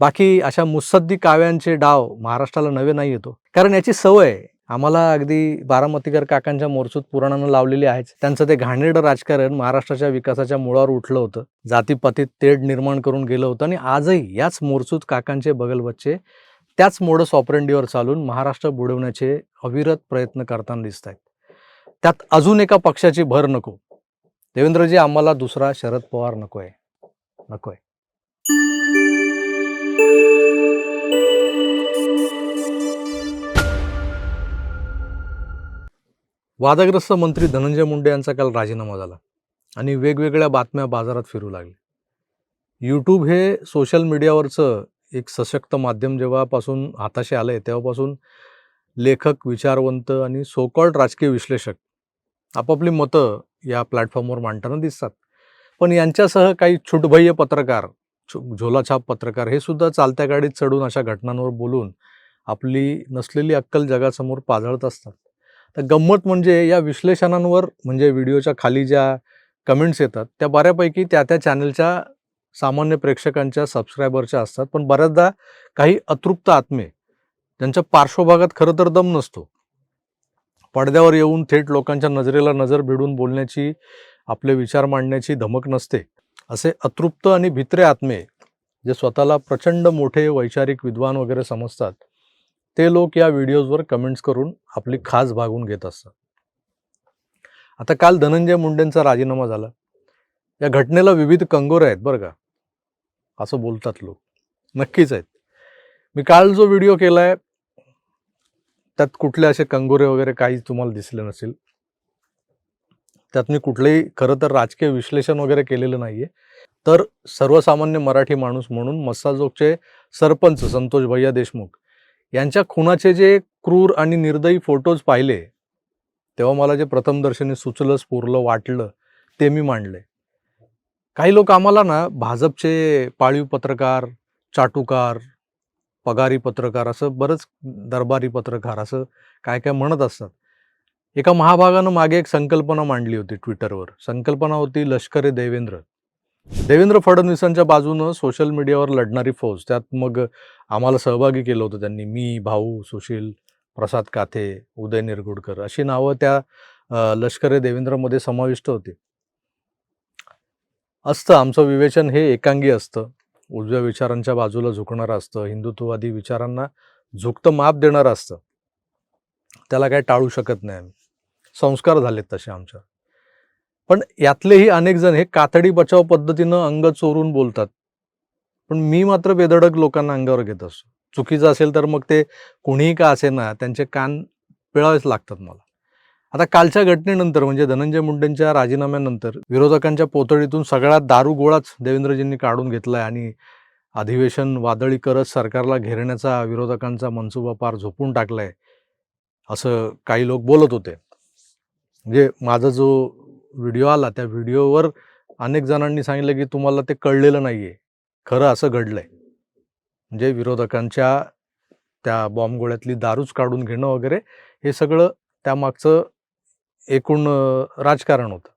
बाकी अशा मुसद्दी काव्यांचे डाव महाराष्ट्राला नवे नाही येतो. कारण याची सवय आम्हाला अगदी बारामतीकर काकांच्या मोर्चूत पुराणानं लावलेली आहेच. त्यांचं ते घाणेरडं राजकारण महाराष्ट्राच्या विकासाच्या मुळावर उठलं होतं. जातीपातीत तेढ निर्माण करून गेलं होतं आणि आजही याच मोर्चूत काकांचे बगलबच्चे त्याच मोडस ऑपरेंडीवर चालून महाराष्ट्र बुडवण्याचे अविरत प्रयत्न करताना दिसत आहेत त्यात अजून एका पक्षाची भर नको. देवेंद्रजी आम्हाला दुसरा शरद पवार नको आहे नको आहे वादग्रस्त मंत्री धनंजय मुंडे यांचा काल राजीनामा झाला आणि वेगवेगळ्या बातम्या बाजारात फिरू लागल्या यूट्यूब हे सोशल मीडियावरचं एक सशक्त माध्यम जेव्हापासून हाताशी आलं आहे तेव्हापासून लेखक विचारवंत आणि सोकॉल्ड राजकीय विश्लेषक आपापली मतं या प्लॅटफॉर्मवर मांडताना दिसतात. पण यांच्यासह काही छुटभय्य पत्रकार झोलाछाप पत्रकार हे सुद्धा चालत्या गाडीत चढून अशा घटनांवर बोलून आपली नसलेली अक्कल जगासमोर पाझळत असतात. तर गंमत म्हणजे या विश्लेषणांवर म्हणजे व्हिडिओच्या खाली ज्या कमेंट्स येतात त्या बऱ्यापैकी त्या त्या चॅनलच्या सामान्य प्रेक्षकांच्या सबस्क्रायबरच्या असतात. पण बऱ्याचदा काही अतृप्त आत्मे त्यांच्या पार्श्वभागात खरं तर दम नसतो. पडद्यावर येऊन थेट लोकांच्या नजरेला नजर भिडून बोलण्याची आपले विचार मांडण्याची धमक नसते. असे अतृप्त आणि भित्रे आत्मे जे स्वतःला प्रचंड मोठे वैचारिक विद्वान वगैरे समजतात ते लोक या व्हिडिओजवर कमेंट्स करून आपली खास भागून घेत असतात. आता काल धनंजय मुंडेंचा राजीनामा झाला. या घटनेला विविध कंगोरे आहेत बरं का. असं बोलतात लोक. नक्कीच आहेत. मी काल जो व्हिडिओ केला आहे त्यात कुठले असे कंगोरे वगैरे काही तुम्हाला दिसले नसेल. त्यात मी कुठलेही खरं तर राजकीय विश्लेषण वगैरे केलेलं नाही आहे तर सर्वसामान्य मराठी माणूस म्हणून मस्साजोगचे सरपंच संतोष भैया देशमुख यांच्या खुनाचे जे क्रूर आणि निर्दयी फोटोज पाहिले तेव्हा मला जे प्रथमदर्शनी सुचलं स्फुरलं वाटलं ते मी मांडले. काही लोक आम्हाला ना भाजपचे पाळीव पत्रकार चाटुकार पगारी पत्रकार असं बरंच दरबारी पत्रकार असं काय काय म्हणत असतात. एका महाभागानं मागे एक संकल्पना मांडली होती ट्विटरवर संकल्पना होती लष्करे देवेंद्र. देवेंद्र फडणवीसांच्या बाजूनं सोशल मीडियावर लढणारी फौज त्यात मग आम्हाला सहभागी केलं होतं त्यांनी. मी भाऊ सुशील प्रसाद काथे उदय निरगुडकर अशी नावं त्या लष्करे देवेंद्रमध्ये समाविष्ट होती. असतं आमचं विवेचन हे एकांगी असतं. उजव्या विचारांच्या बाजूला झुकणारं असतं. हिंदुत्ववादी विचारांना झुकतं माप देणारं असतं. त्याला काय टाळू शकत नाही आम्ही. संस्कार झालेत तसे आमच्या. पण यातलेही अनेक जण हे कातडी बचाव पद्धतीनं अंग चोरून बोलतात. पण मी मात्र बेधडक लोकांना अंगावर घेत असतो. चुकीचं असेल तर मग ते कुणीही का असे ना त्यांचे कान पिळावेच लागतात मला. आता कालच्या घटनेनंतर म्हणजे धनंजय मुंडेंच्या राजीनाम्यानंतर विरोधकांच्या पोतळीतून सगळा दारू गोळाच देवेंद्रजींनी काढून घेतलाय आणि अधिवेशन वादळी करत सरकारला घेरण्याचा विरोधकांचा मनसुबा पार झोपून टाकलाय असं काही लोक बोलत होते. म्हणजे माझा जो व्हिडिओ आला त्या व्हिडिओवर अनेक जणांनी सांगितलं की तुम्हाला ते कळलेलं नाहीये. खरं असं घडलंय. म्हणजे विरोधकांच्या त्या बॉम्बगोळ्यातली दारूच काढून घेणं वगैरे हे सगळं त्यामागचं एकूण राजकारण होतं.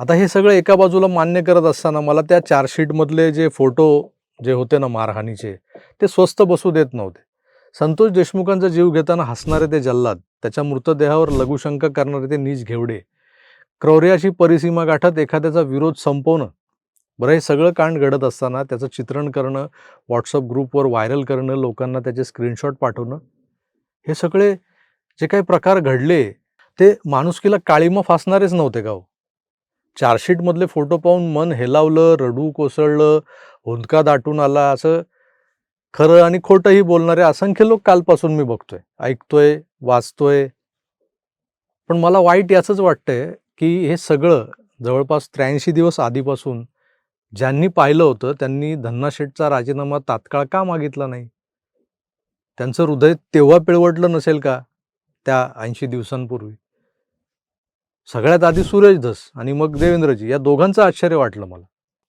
आता हे सगळं एका बाजूला मान्य करत असताना मला त्या चार्जशीटमधले जे फोटो जे होते ना मारहाणीचे ते स्वस्त बसू देत नव्हते. संतोष देशमुखांचा जीव घेताना हसणारे ते जल्लाद त्याच्या मृतदेहावर लघुशंका करणारे ते नीच घेवडे क्रौर्याची परिसीमा गाठत एखाद्याचा विरोध संपवणं. बरं हे सगळं कांड घडत असताना त्याचं चित्रण करणं व्हॉट्सअप ग्रुपवर व्हायरल करणं लोकांना त्याचे स्क्रीनशॉट पाठवणं हे सगळे जे काही प्रकार घडले ते माणुसकीला काळीमा फासणारेच नव्हते का हो? चार्जशीटमधले फोटो पाहून मन हेलावलं रडू कोसळलं हुंदका दाटून आला असं खरं आणि खोटंही बोलणारे असंख्य लोक कालपासून मी बघतोय ऐकतोय वाचतोय. पण मला वाईट याचंच वाटतंय की हे सगळं जवळपास त्र्याऐंशी दिवस आधीपासून ज्यांनी पाहिलं होतं त्यांनी धन्ना शेठचा राजीनामा तात्काळ का मागितला नाही? त्यांचं हृदय तेव्हा पिळवटलं नसेल का त्या ऐंशी दिवसांपूर्वी? सगळ्यात आधी सुरेश धस आणि मग देवेंद्रजी या दोघांचं आश्चर्य वाटलं मला.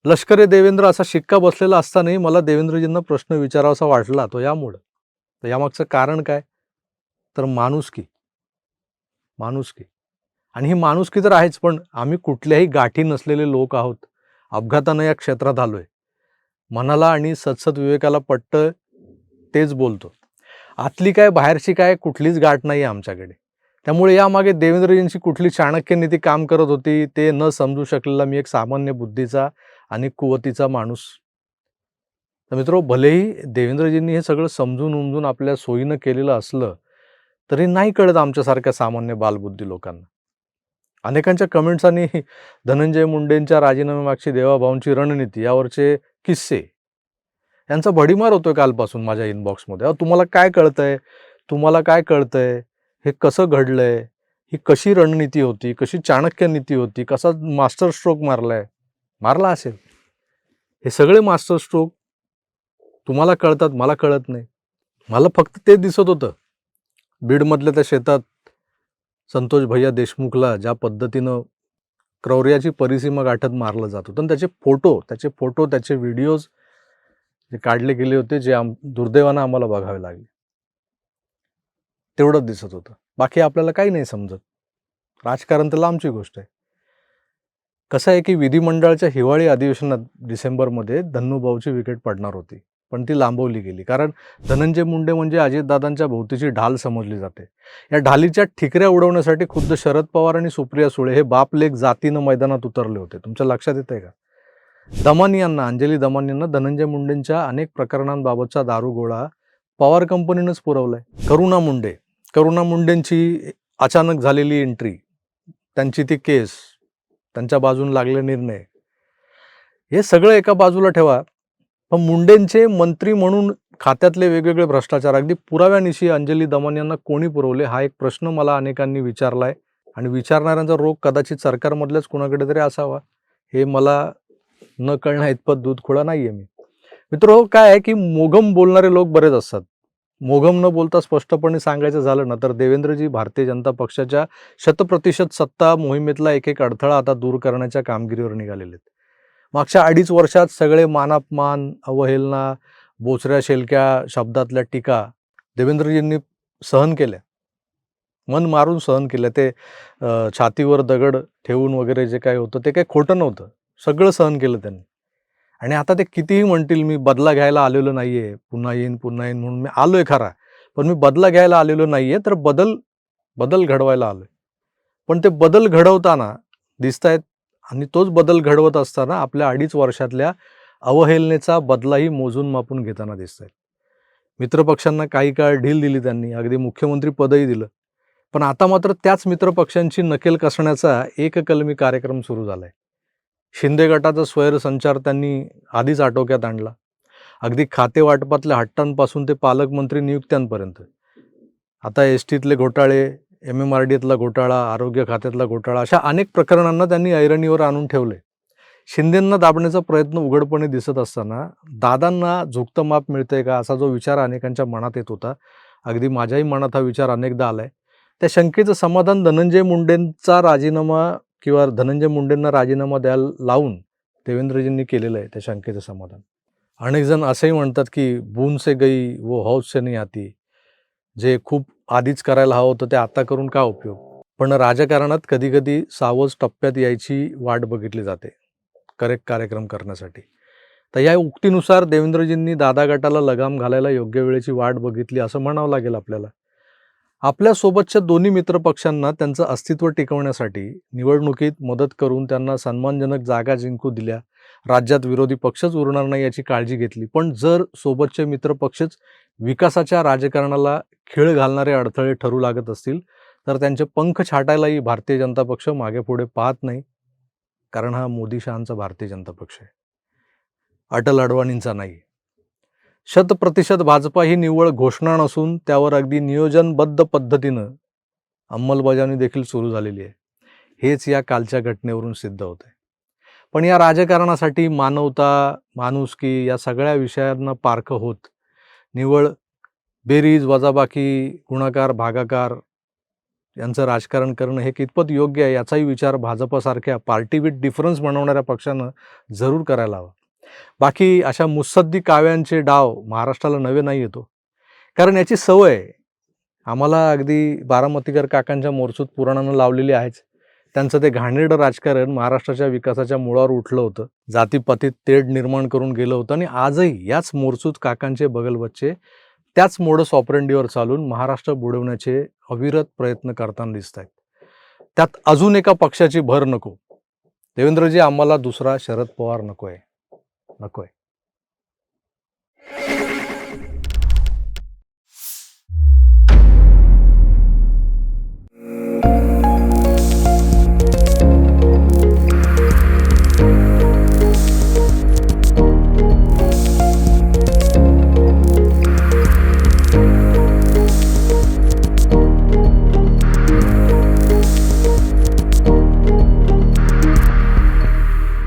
लष्करे देवेंद्र असा शिक्का बसलेला असतानाही मला देवेंद्रजींना प्रश्न विचारावासा वाटला तो यामुळं. तर यामागचं कारण काय? तर माणुसकी. माणुसकी. आणि ही माणुसकी तर आहेच पण आम्ही कुठल्याही गाठी नसलेले लोक आहोत. अपघातानं या क्षेत्रात आलो आहे मनाला आणि सतसत विवेकाला पट्ट तेच बोलतो. आतली काय बाहेरची काय कुठलीच गाठ नाही आहे आमच्याकडे. त्यामुळे यामागे देवेंद्रजींची कुठली चाणक्य नीती काम करत होती ते न समजू शकलेला मी एक सामान्य बुद्धीचा आणि कुवतीचा माणूस. तर मित्रो भलेही देवेंद्रजींनी हे सगळं समजून उमजून आपल्या सोयीनं केलेलं असलं तरी नाही कळत आमच्यासारख्या सामान्य बालबुद्धी लोकांना. अनेकांच्या कमेंट्सांनी धनंजय मुंडेंच्या राजीनाम्यामागची देवाभाऊंची रणनीती यावरचे किस्से यांचा भडीमार होतोय कालपासून माझ्या इनबॉक्समध्ये अहो तुम्हाला काय कळतंय? तुम्हाला काय कळतंय? हे कसं घडलंय? ही कशी रणनीती होती? कशी चाणक्य नीती होती? कसा मास्टर स्ट्रोक मारलाय? मारला असेल. हे सगळे मास्टर स्ट्रोक तुम्हाला कळतात मला कळत नाही. मला फक्त ते दिसत होतं. बीडमधल्या त्या शेतात संतोष भैया देशमुखला ज्या पद्धतीनं क्रौर्याची परिसीमा गाठत मारलं जात होतं. आणि त्याचे फोटो त्याचे फोटो त्याचे व्हिडिओज जे काढले गेले होते जे आम दुर्दैवानं आम्हाला बघावे लागले. तेवढंच दिसत होतं. बाकी आपल्याला काही नाही समजत. राजकारण तर लांबची गोष्ट आहे. कसं आहे की विधिमंडळाच्या हिवाळी अधिवेशनात डिसेंबरमध्ये धन्नूभाऊची विकेट पडणार होती. पण ती लांबवली गेली. कारण धनंजय मुंडे म्हणजे अजितदादांच्या भोवतीची ढाल समजली जाते. या ढालीच्या ठिकऱ्या उडवण्यासाठी खुद्द शरद पवार आणि सुप्रिया सुळे हे बाप लेख जातीनं मैदानात उतरले होते. तुमच्या लक्षात येत आहे का? दमानी यांना अंजली दमानी यांना धनंजय मुंडेंच्या अनेक प्रकरणांबाबतचा दारुगोळा पवार कंपनीनंच पुरवलाय. करुणा मुंडे. करुणा मुंडेंची अचानक झालेली एंट्री त्यांची ती केस त्यांच्या बाजून लागले निर्णय. हे सगळं एका बाजूला ठेवा. मग मुंडेंचे मंत्री म्हणून खात्यातले वेगवेगळे भ्रष्टाचार. अगदी पुराव्यानिशी अंजली दमन यांना कोणी पुरवले? हा एक प्रश्न मला अनेकांनी विचारलाय. आणि विचारणाऱ्यांचा रोग कदाचित सरकारमधल्याच कुणाकडे तरी असावा हे मला न कळण्या इतपत दूध नाही नाहीये मी. मित्र हो, काय आहे की मोघम बोलणारे लोक बरेच असतात. मोघम न बोलता स्पष्टपणे सांगायचं झालं ना तर देवेंद्रजी भारतीय जनता पक्षाच्या शतप्रतिशत सत्ता मोहिमेतला एक एक अडथळा आता दूर करण्याच्या कामगिरीवर निघालेले आहेत मागच्या अडीच वर्षात सगळे मानापमान अवहेलना बोचऱ्या शेलक्या शब्दातल्या टीका देवेंद्रजींनी सहन केल्या. मन मारून सहन केलं. ते छातीवर दगड ठेवून वगैरे जे काही होतं ते काही खोटं नव्हतं. सगळं सहन केलं त्यांनी. आणि आता ते कितीही म्हणतील मी बदला घ्यायला आलेलो नाही आहे पुन्हा येईन पुन्हा येईन म्हणून मी आलो आहे खरा. पण मी बदला घ्यायला आलेलो नाही आहे तर बदल बदल घडवायला आलो आहे पण ते बदल घडवताना दिसत आहेत आणि तोच बदल घडवत असताना आपल्या अडीच वर्षातल्या अवहेलनेचा बदलाही मोजून मापून घेताना दिसत आहेत मित्रपक्षांना काही काळ ढील दिली त्यांनी अगदी मुख्यमंत्री पदही दिलं. पण आता मात्र त्याच मित्रपक्षांची नकेल कसण्याचा एककलमी कार्यक्रम सुरू झालाय. शिंदे गटाचा स्वैरसंचार त्यांनी आधीच आटोक्यात आणला. अगदी खाते वाटपातल्या हट्टांपासून ते पालकमंत्री नियुक्त्यांपर्यंत. आता एस टीतले घोटाळे एम एम आर डीतला घोटाळा आरोग्य खात्यातला घोटाळा अशा अनेक प्रकरणांना त्यांनी ऐरणीवर आणून ठेवले. शिंदेंना दाबण्याचा प्रयत्न उघडपणे दिसत असताना दादांना झुकतं माप मिळतंय का असा जो विचार अनेकांच्या मनात येत होता. अगदी माझ्याही मनात हा विचार अनेकदा आलाय. त्या शंकेचं समाधान धनंजय मुंडेंचा राजीनामा किंवा धनंजय मुंडेंना राजीनामा द्यायला लावून देवेंद्रजींनी केलेलं आहे त्या शंकेचं समाधान. अनेक जण असंही म्हणतात की बून से गई वो हौस से नाही आती. जे खूप आधीच करायला हवं होतं ते आता करून का उपयोग? पण राजकारणात कधीकधी सावज टप्प्यात यायची वाट बघितली जाते करेक्ट कार्यक्रम करण्यासाठी. तर या उक्तीनुसार देवेंद्रजींनी दादा गटाला लगाम घालायला योग्य वेळेची वाट बघितली असं म्हणावं लागेल आपल्याला. आपल्यासोबतच्या दोन्ही मित्रपक्षांना त्यांचं अस्तित्व टिकवण्यासाठी निवडणुकीत मदत करून त्यांना सन्मानजनक जागा जिंकू दिल्या. राज्यात विरोधी पक्षच उरणार नाही याची काळजी घेतली. पण जर सोबतचे मित्रपक्षच विकासाच्या राजकारणाला खीळ घालणारे अडथळे ठरू लागत असतील तर त्यांचे पंख छाटायलाही भारतीय जनता पक्ष मागे पुढे पाहत नाही. कारण हा मोदी शहांचा भारतीय जनता पक्ष आहे. अटल अडवाणींचा नाही. शतप्रतिशत भाजपा ही निव्वळ घोषणा नसून त्यावर अगदी नियोजनबद्ध पद्धतीनं अंमलबजावणी देखील सुरू झालेली आहे. हेच या कालच्या घटनेवरून सिद्ध होत आहे पण या राजकारणासाठी मानवता माणुसकी या सगळ्या विषयांना पारखं होत. निव्वळ बेरीज वजाबाकी गुणाकार भागाकार यांचं राजकारण करणं हे कितपत योग्य आहे याचाही विचार भाजपसारख्या पार्टी विथ डिफरन्स बनवणाऱ्या पक्षानं जरूर करायला हवा. बाकी अशा मुसद्दी काव्यांचे डाव महाराष्ट्राला नवे नाही येतो. कारण याची सवय आम्हाला अगदी बारामतीकर काकांच्या मोर्चूत पुराणानं लावलेली आहेच. त्यांचं ते घाणेरडं राजकारण महाराष्ट्राच्या विकासाच्या मुळावर उठलं होतं. जातीपातीत तेढ निर्माण करून गेलं होतं आणि आजही याच मोरचूत काकांचे बगलबच्चे त्याच मोडस ऑपरेंडीवर चालून महाराष्ट्र बुडवण्याचे अविरत प्रयत्न करताना दिसत आहेत त्यात अजून एका पक्षाची भर नको. देवेंद्रजी आम्हाला दुसरा शरद पवार नको आहे नको आहे